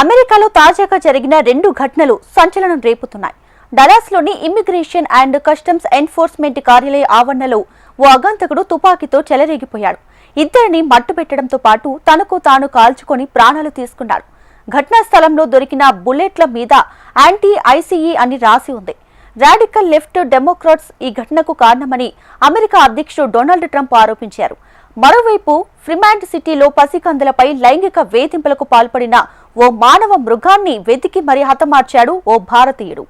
అమెరికాలో తాజాగా జరిగిన రెండు ఘటనలు సంచలనం రేపుతున్నాయి. డలాస్లోని ఇమ్మిగ్రేషన్ అండ్ కస్టమ్స్ ఎన్ఫోర్స్మెంట్ కార్యాలయ ఆవరణలో ఓ అగంతకుడు తుపాకీతో చెలరేగిపోయాడు. ఇద్దరిని మట్టుపెట్టడంతో పాటు తనకు తాను కాల్చుకొని ప్రాణాలు తీసుకున్నాడు. ఘటనా స్థలంలో దొరికిన బుల్లెట్ల మీద యాంటీ ఐసీఈ అని రాసి ఉంది. రాడికల్ లెఫ్ట్ డెమోక్రాట్స్ ఈ ఘటనకు కారణమని అమెరికా అధ్యక్షుడు డొనాల్డ్ ట్రంప్ ఆరోపించారు. మరోవైపు ఫ్రిమాండ్ సిటీలో పసికందులపై లైంగిక వేధింపులకు పాల్పడిన ఓ మానవ మృగాన్ని వెతికి మరీ హతమార్చాడు ఓ భారతీయుడు.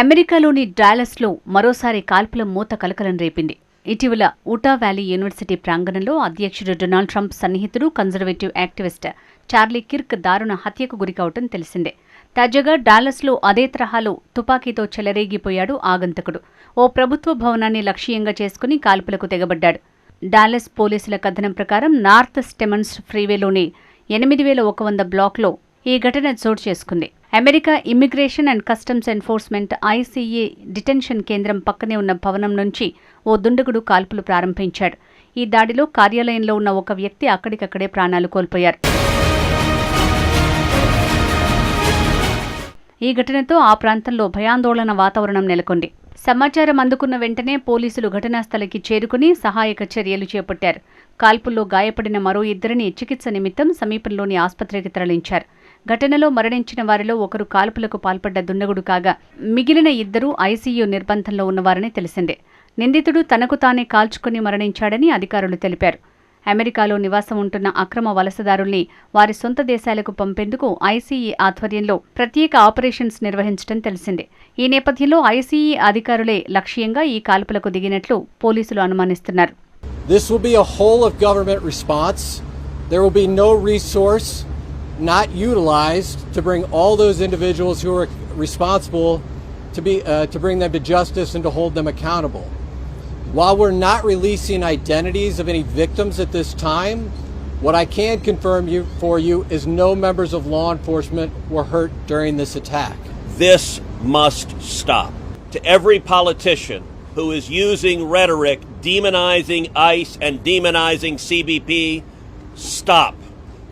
అమెరికాలోని డాలస్లో మరోసారి కాల్పుల మూత కలకలం రేపింది. ఇటీవల ఉటా వ్యాలీ యూనివర్సిటీ ప్రాంగణంలో అధ్యక్షుడు డొనాల్డ్ ట్రంప్ సన్నిహితుడు కన్జర్వేటివ్ యాక్టివిస్ట్ చార్లీ కిర్క్ దారుణ హత్యకు గురికావటం తెలిసిందే. తాజాగా డాలస్లో అదే తరహాలో తుపాకీతో చెలరేగిపోయాడు ఆగంతకుడు. ఓ ప్రభుత్వ భవనాన్ని లక్ష్యంగా చేసుకుని కాల్పులకు తెగబడ్డాడు. డాలస్ పోలీసుల కథనం ప్రకారం నార్త్ స్టెమన్స్ ఫ్రీవేలోని ఎనిమిది వేల ఒక వంద బ్లాక్లో ఈ ఘటన చోటు చేసుకుంది. America immigration and customs enforcement ICA detention కేంద్రం పక్కనే ఉన్న భవనం నుంచి ఓ దుండగుడు కాల్పులు ప్రారంభించాడు. ఈ దాడిలో కార్యాలయంలో ఉన్న ఒక వ్యక్తి అక్కడికక్కడే ప్రాణాలు కోల్పోయారు. ఈ ఘటనతో ఆ ప్రాంతంలో భయాందోళన వాతావరణం నెలకొంది. సమాచారం అందుకున్న వెంటనే పోలీసులు ఘటనా స్థలికి చేరుకుని సహాయక చర్యలు చేపట్టారు. కాల్పుల్లో గాయపడిన మరో ఇద్దరిని చికిత్స నిమిత్తం సమీపంలోని ఆసుపత్రికి తరలించారు. ఘటనలో మరణించిన వారిలో ఒకరు కాల్పులకు పాల్పడ్డ దుండగుడు కాగా మిగిలిన ఇద్దరు ఐసీయూ నిర్బంధంలో ఉన్నవారని తెలిసిందే. నిందితుడు తనకు తానే కాల్చుకుని మరణించాడని అధికారులు తెలిపారు. అమెరికాలో నివాసం ఉంటున్న అక్రమ వలసదారుల్ని వారి సొంత దేశాలకు పంపేందుకు ఐసీఈ ఆధ్వర్యంలో ప్రత్యేక ఆపరేషన్స్ నిర్వహించడం తెలిసిందే ఈ నేపథ్యంలో ఐసీఈ అధికారులే లక్ష్యంగా ఈ కాల్పులకు దిగినట్లు పోలీసులు అనుమానిస్తున్నారు This will be a whole of government response. There will be no resource not utilized to bring all those individuals who are responsible to be uh, to bring them to justice and to hold them accountable. While we're not releasing identities of any victims at this time, what I can confirm you for you is no members of law enforcement were hurt during this attack. This must stop. To every politician who is using rhetoric demonizing ICE and demonizing CBP, stop.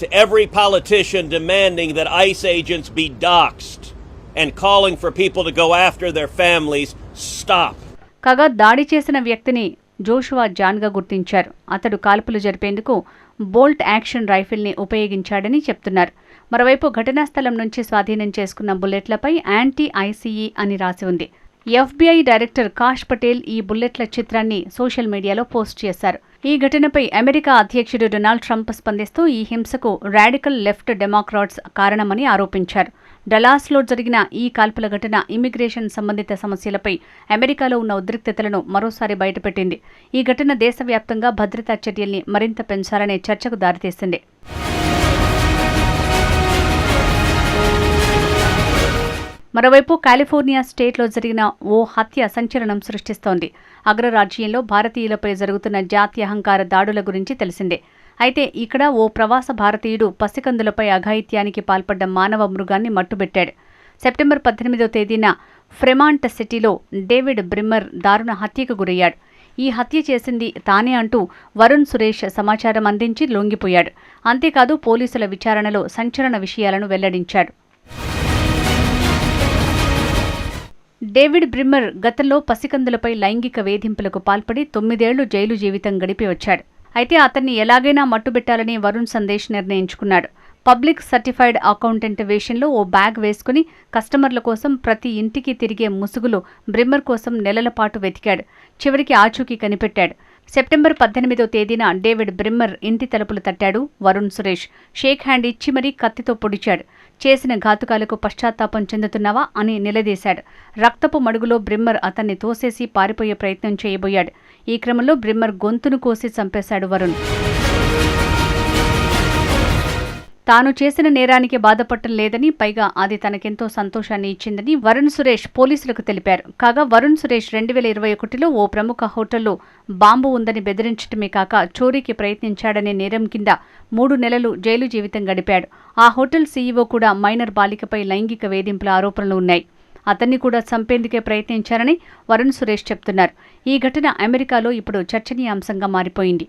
To every politician demanding that ICE agents be doxxed and calling for people to go after their families, stop. కాగా దాడి చేసిన వ్యక్తిని Joshua జాన్గా గుర్తించారు. అతడు కాల్పులు జరిపేందుకు bolt action రైఫిల్ని ఉపయోగించాడని చెప్తున్నారు. మరోవైపు ఘటనా స్థలం నుంచి స్వాధీనం చేసుకున్న బుల్లెట్లపై యాంటీ ఐసీఈ అని రాసి ఉంది. ఎఫ్బీఐ డైరెక్టర్ కాష్ పటేల్ ఈ బుల్లెట్ల చిత్రాన్ని సోషల్ మీడియాలో పోస్ట్ చేశారు. ఈ ఘటనపై అమెరికా అధ్యక్షుడు డొనాల్డ్ ట్రంప్ స్పందిస్తూ ఈ హింసకు రాడికల్ లెఫ్ట్ డెమోక్రాట్స్ కారణమని ఆరోపించారు. డలాస్లో జరిగిన ఈ కాల్పుల ఘటన ఇమ్మిగ్రేషన్ సంబంధిత సమస్యలపై అమెరికాలో ఉన్న ఉద్రిక్తతలను మరోసారి బయటపెట్టింది. ఈ ఘటన దేశవ్యాప్తంగా భద్రతా చర్యల్ని మరింత పెంచాలనే చర్చకు దారితీసింది. మరోవైపు కాలిఫోర్నియా స్టేట్లో జరిగిన ఓ హత్య సంచలనం సృష్టిస్తోంది. అగ్రరాజ్యంలో భారతీయులపై జరుగుతున్న జాతి అహంకార దాడుల గురించి తెలిసిందే. అయితే ఇక్కడ ఓ ప్రవాస భారతీయుడు పసికందులపై అఘాయిత్యానికి పాల్పడ్డ మానవ మృగాన్ని మట్టుబెట్టాడు. సెప్టెంబర్ పద్దెనిమిదో తేదీన ఫ్రెమాంట్ సిటీలో డేవిడ్ బ్రిమ్మర్ దారుణ హత్యకు గురయ్యాడు. ఈ హత్య చేసింది తానే అంటూ వరుణ్ సురేష్ సమాచారం అందించి లొంగిపోయాడు. అంతేకాదు పోలీసుల విచారణలో సంచలన విషయాలను వెల్లడించాడు. డేవిడ్ బ్రిమ్మర్ గతంలో పసికందులపై లైంగిక వేధింపులకు పాల్పడి తొమ్మిదేళ్ళు జైలు జీవితం గడిపి వచ్చాడు. అయితే అతన్ని ఎలాగైనా మట్టుబెట్టాలని వరుణ్ సందేశ్ నిర్ణయించుకున్నాడు. పబ్లిక్ సర్టిఫైడ్ అకౌంటెంట్ వేషంలో ఓ బ్యాగ్ వేసుకుని కస్టమర్ల కోసం ప్రతి ఇంటికి తిరిగే ముసుగులు బ్రిమ్మర్ కోసం నెలల పాటు వెతికాడు. చివరికి ఆచూకీ కనిపెట్టాడు. సెప్టెంబర్ పద్దెనిమిదో తేదీన డేవిడ్ బ్రిమ్మర్ ఇంటి తలుపులు తట్టాడు వరుణ్ సురేష్. షేక్ హ్యాండ్ ఇచ్చి మరీ కత్తితో పొడిచాడు. చేసిన ఘాతుకాలకు పశ్చాత్తాపం చెందుతున్నావా అని నిలదీశాడు. రక్తపు మడుగులో బ్రిమ్మర్ అతన్ని తోసేసి పారిపోయే ప్రయత్నం చేయబోయాడు. ఈ క్రమంలో బ్రిమ్మర్ గొంతును కోసి చంపేశాడు వరుణ్. తాను చేసిన నేరానికి బాధపడటం లేదని పైగా అది తనకెంతో సంతోషాన్ని ఇచ్చిందని వరుణ్ సురేష్ పోలీసులకు తెలిపారు. కాగా వరుణ్ సురేష్ రెండు వేల ఇరవై ఒకటిలో ఓ ప్రముఖ హోటల్లో బాంబు ఉందని బెదిరించడమే కాక చోరీకి ప్రయత్నించాడనే నేరం కింద మూడు నెలలు జైలు జీవితం గడిపాడు. ఆ హోటల్ సీఈఓ కూడా మైనర్ బాలికపై లైంగిక వేధింపుల ఆరోపణలు ఉన్నాయి. అతన్ని కూడా చంపేందుకే ప్రయత్నించారని వరుణ్ సురేష్ చెప్తున్నారు. ఈ ఘటన అమెరికాలో ఇప్పుడు చర్చనీయాంశంగా మారిపోయింది.